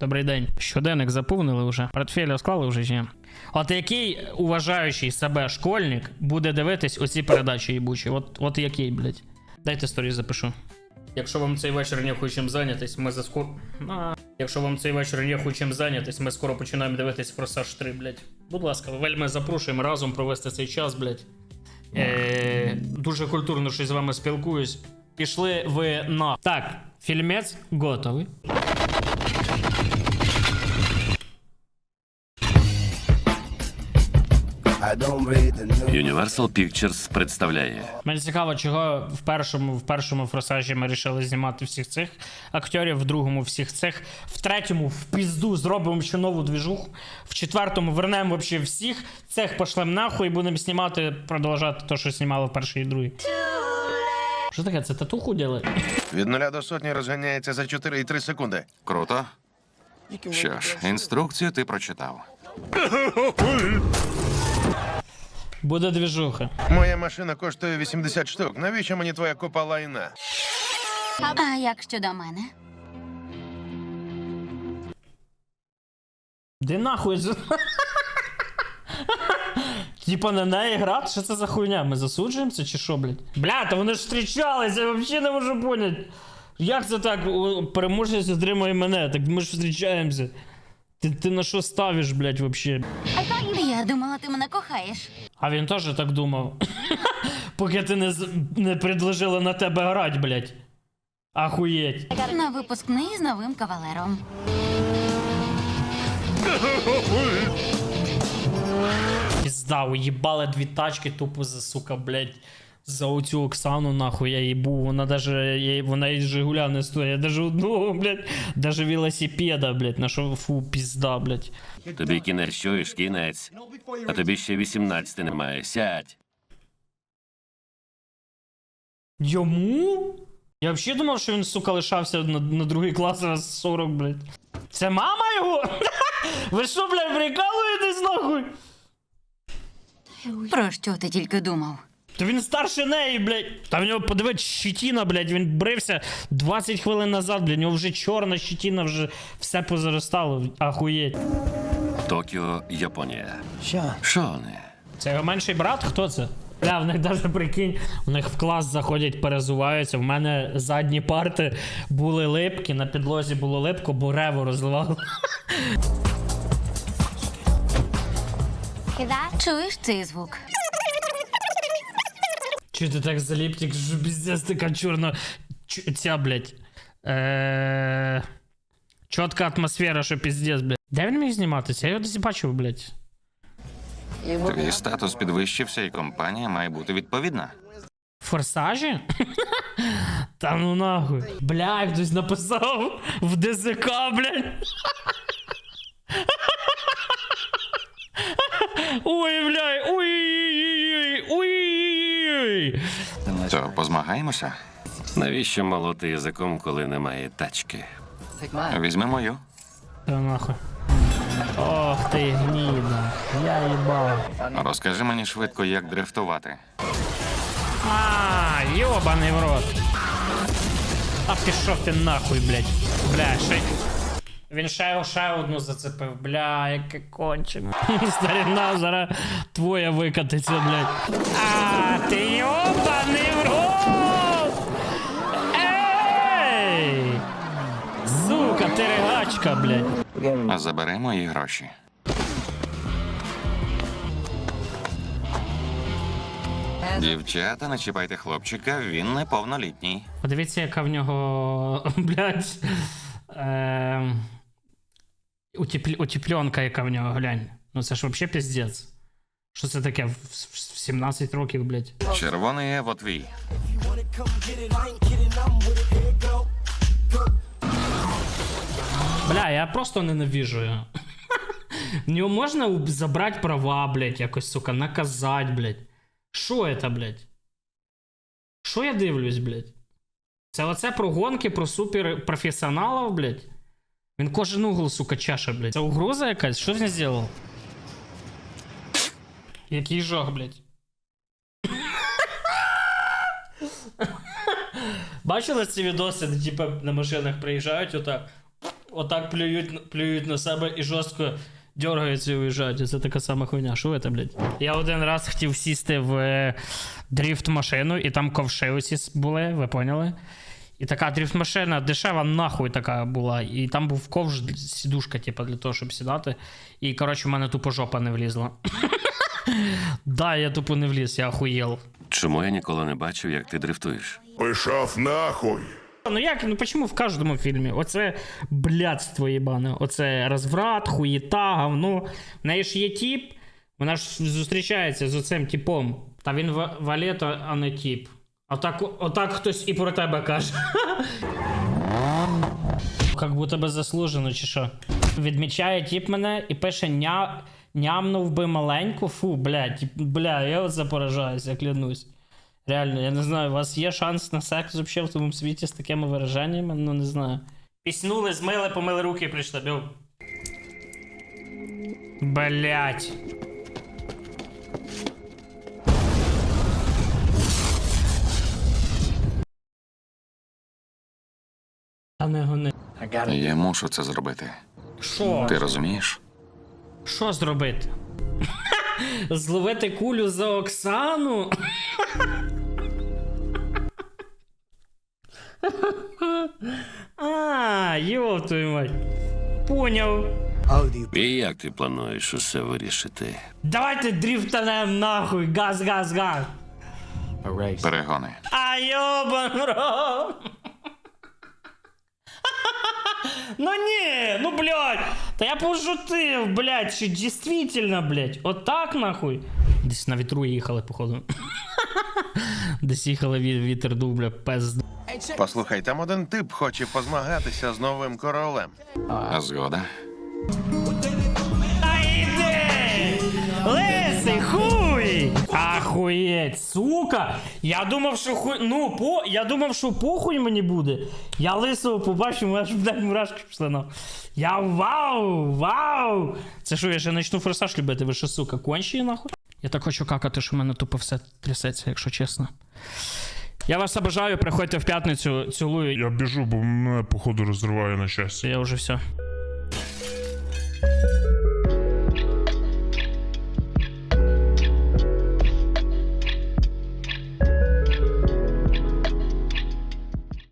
Добрий день. Щоденник заповнили вже. Портфель склали вже чи ні? От який уважаючий себе школьник буде дивитись оці передачі їбучі? От, от який, блядь? Дайте сторіс запишу. Якщо вам цей вечір не хочемо зайнятись, ми за скоро. Якщо вам цей вечір не хочемо зайнятись, ми скоро починаємо дивитись Форсаж 3, блядь. Будь ласка, вельми запрошуємо разом провести цей час, блядь. Е, дуже культурно що з вами спілкуюсь. Пішли ви на. Так, фільмець готовий. Universal Pictures представляє Мені цікаво, чого в першому в першому форсажі ми вирішили знімати всіх цих акторів, в другому всіх цих, в третьому в пізду зробимо ще нову двіжуху, в четвертому вернемо вообще всіх, цих пошлем нахуй і будемо знімати, продовжати те, що знімали в першій і другій. Що таке? Це татуху діли? Від нуля до сотні розганяється за 4,3 секунди. круто. Що ж, інструкцію ти прочитав. Буде двіжуха. Моя машина коштує 80 штук. Навіщо мені твоя купа лайна? А як щодо мене? Де нахуй? з- Типа на неї грати? Що це за хуйня? Ми засуджуємося чи що, блядь? Бля, та вони ж зустрічалися, я взагалі не можу поняти. Як це так? Переможець отримує мене, так ми ж зустрічаємося. Ти, ти на що ставиш, блядь, вообще? Я думала, ти мене кохаєш. А він теж так думав. Поки ти не, не предложила на тебе грати, блядь. Ахуєть. На випускний з новим кавалером. Пізда, уїбали дві тачки тупо за, сука, блядь, за оцю Оксану, нахуй, я їбу. Вона даже, я, вона із Жигуля не стоїть. Я даже одного, блядь, даже велосипеда, блядь, на що, фу, пізда, блядь. Тобі кінець чуєш, кінець. А тобі ще 18 немає. Сядь. Йому? Я взагалі думав, що він, сука, лишався на, на другий клас раз 40, блядь. Це мама його? Ви що, блядь, прикалуєтесь, нахуй? Про що ти тільки думав? То він старше неї, блядь. Та в нього подивись, щетіна, блядь, він брився 20 хвилин назад, блядь, у нього вже чорна щетіна, вже все позаростало. Ахуєть. Токіо, Японія. Шоне. Це його менший брат? Хто це? Бля, в них даже прикинь, у них в клас заходять, перезуваються. В мене задні парти були липкі, на підлозі було липко, бо рево розливало. Чуєш цей звук? Чи ти так заліптик, що піздець така чорна. Чу- Ця, блядь. Е... Чотка атмосфера, що піздець, блядь. Де він міг зніматися? Я його десь бачив, блядь. Твій статус підвищився, і компанія має бути відповідна. Форсажі? Та ну нахуй. Бля, хтось написав в ДЗК, блядь. Ой, бля, ой, ой, То позмагаємося? Навіщо молоти язиком, коли немає тачки? Візьми мою. Та нахуй. Ох ти гніда. Я їбав. Розкажи мені швидко, як дрифтувати. А, йобаний в рот. А пішов ти нахуй, блядь. Бля, ще. Він ще, ще одну зацепив. Бля, яке кончено. Старина, зараз твоя викатиться, блядь. А, ти йобаний в рот! Ей! Сука, ти ригачка, блядь. А забери мої гроші. Дівчата, не чіпайте хлопчика, він неповнолітній. Подивіться, яка в нього, блядь, е, утепль, утепленка, яка в нього, глянь. Ну це ж вообще піздець. Що це таке? В, в 17 років, блядь. Червоний Ево твій. Бля, я просто ненавижу його. В нього можна забрати права, блядь, якось, сука, наказать, блядь. Що це, блядь? Що я дивлюсь, блядь? Це оце про гонки, про суперпрофесіоналів, блядь? Він кожен угол, сука, чаша, блядь. Це угроза якась? Що він зробив? Який жах, блядь. Бачили ці відоси, де типа на машинах приїжджають отак. отак плюють, плюють на себе і жорстко дергаються і уїжджають. Це така сама хуйня. Що це, блядь? Я один раз хотів сісти в е, дріфт машину, і там ковши усі були, ви поняли? І така дріфт-машина дешева нахуй така була. І там був ковш, сідушка, типу, для того, щоб сідати. І, коротше, в мене тупо жопа не влізла. да, я тупо не вліз, я охуєл. Чому я ніколи не бачив, як ти дрифтуєш? Пішов нахуй. Ну як, ну почему в кожному фільмі? Оце блядство єбане. Оце розврат, хуєта, говно. В неї ж є тіп, вона ж зустрічається з оцим типом. Та він ва- валета, а не тіп. Отак, отак хтось і про тебе каже. Как будто би заслужено, чи що. Відмічає тіп мене і пише ня... нямнув би маленьку. Фу, блядь, бля, я поражаюся, я клянусь. Реально, я не знаю, у вас є шанс на секс взагалі в тому світі з такими вираженнями? Ну не знаю. Піснули, змили, помили руки і прийшли. Бю. Блять. Я мушу це зробити. Що? Ти розумієш? Що зробити? Зловити кулю за Оксану? а, йоп твою мать. Поняв. І як ти плануєш усе вирішити? Давайте дрифтанем нахуй, газ, газ, газ. Перегони. А йобан рот. Ну ні, ну блядь. Та я пошутив, блядь, чи дійсно, блядь. Отак нахуй. Десь на вітру їхали, походу. Десь їхали ві- вітер дув, бля, пез. Послухай, там один тип хоче позмагатися з новим королем. А згода? Та йди! Лисий хуй! Ахуєть, сука! Я думав, що хуй. Ну, по. Я думав, що похуй мені буде. Я лисого побачив, аж блядь, мурашки пішли на. Я вау! Вау! Це що, я ще почну форсаж любити, ви що, сука, кончі нахуй? Я так хочу какати, що в мене тупо все трясеться, якщо чесно. Я вас обожаю, приходьте в п'ятницю, цілую. Я біжу, бо мене походу розриває на щастя. Я вже все.